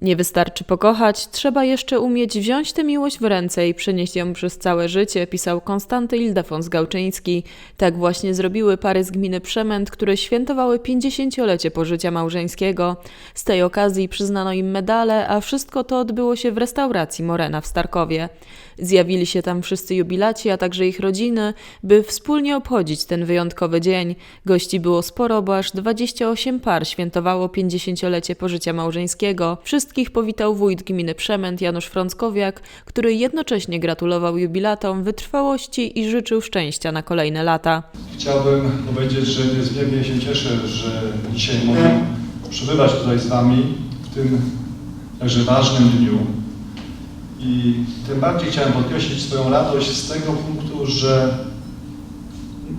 Nie wystarczy pokochać, trzeba jeszcze umieć wziąć tę miłość w ręce i przenieść ją przez całe życie, pisał Konstanty Ildefons Gałczyński. Tak właśnie zrobiły pary z gminy Przemęt, które świętowały 50-lecie pożycia małżeńskiego. Z tej okazji przyznano im medale, a wszystko to odbyło się w restauracji Morena w Starkowie. Zjawili się tam wszyscy jubilaci, a także ich rodziny, by wspólnie obchodzić ten wyjątkowy dzień. Gości było sporo, bo aż 28 par świętowało 50-lecie pożycia małżeńskiego. Wszystkich powitał wójt gminy Przemęt Janusz Frąckowiak, który jednocześnie gratulował jubilatom wytrwałości i życzył szczęścia na kolejne lata. Chciałbym powiedzieć, że niezmiernie się cieszę, że dzisiaj mogę przebywać tutaj z Wami w tym jakże ważnym dniu. I tym bardziej chciałem podkreślić swoją radość z tego punktu, że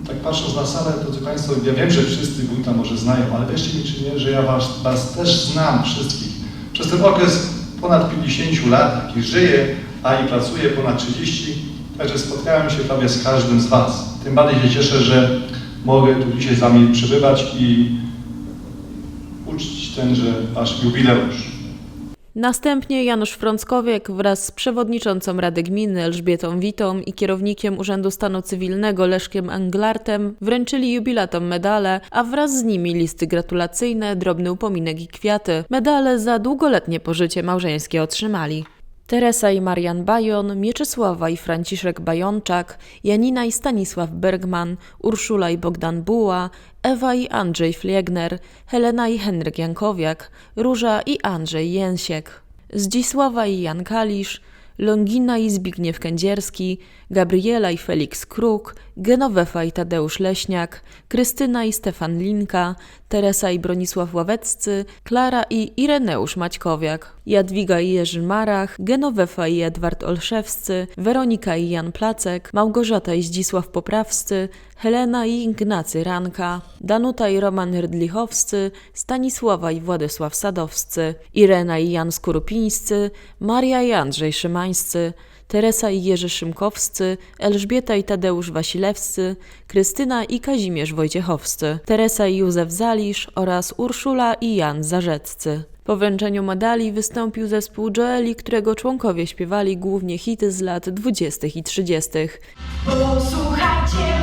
tak patrząc na salę, drodzy Państwo, ja wiem, że wszyscy wójta może znają, ale wierzcie mi czy nie, że ja was, was też znam wszystkich. Przez ten okres ponad 50 lat, jaki żyję, a i pracuję ponad 30, także spotkałem się prawie z każdym z Was. Tym bardziej się cieszę, że mogę tu dzisiaj z Wami przebywać i uczcić tenże Wasz jubileusz. Następnie Janusz Frąckowiak wraz z przewodniczącą Rady Gminy Elżbietą Witą i kierownikiem Urzędu Stanu Cywilnego Leszkiem Anglartem wręczyli jubilatom medale, a wraz z nimi listy gratulacyjne, drobny upominek i kwiaty. Medale za długoletnie pożycie małżeńskie otrzymali. Teresa i Marian Bajon, Mieczysława i Franciszek Bajonczak, Janina i Stanisław Bergman, Urszula i Bogdan Buła, Ewa i Andrzej Fliegner, Helena i Henryk Jankowiak, Róża i Andrzej Jęsiek, Zdzisława i Jan Kalisz, Longina i Zbigniew Kędzierski, Gabriela i Felix Kruk, Genowefa i Tadeusz Leśniak, Krystyna i Stefan Linka, Teresa i Bronisław Ławeccy, Klara i Ireneusz Maćkowiak, Jadwiga i Jerzy Marach, Genowefa i Edward Olszewscy, Weronika i Jan Placek, Małgorzata i Zdzisław Poprawscy, Helena i Ignacy Ranka, Danuta i Roman Rydlichowscy, Stanisława i Władysław Sadowscy, Irena i Jan Skorupińscy, Maria i Andrzej Szymańscy, Teresa i Jerzy Szymkowscy, Elżbieta i Tadeusz Wasilewscy, Krystyna i Kazimierz Wojciechowscy, Teresa i Józef Zalisz oraz Urszula i Jan Zarzeccy. Po wręczeniu medali wystąpił zespół Joeli, którego członkowie śpiewali głównie hity z lat 20. i 30. Posłuchajcie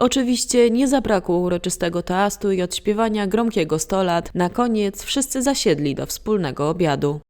Oczywiście nie zabrakło uroczystego toastu i odśpiewania gromkiego 100 lat. Na koniec wszyscy zasiedli do wspólnego obiadu.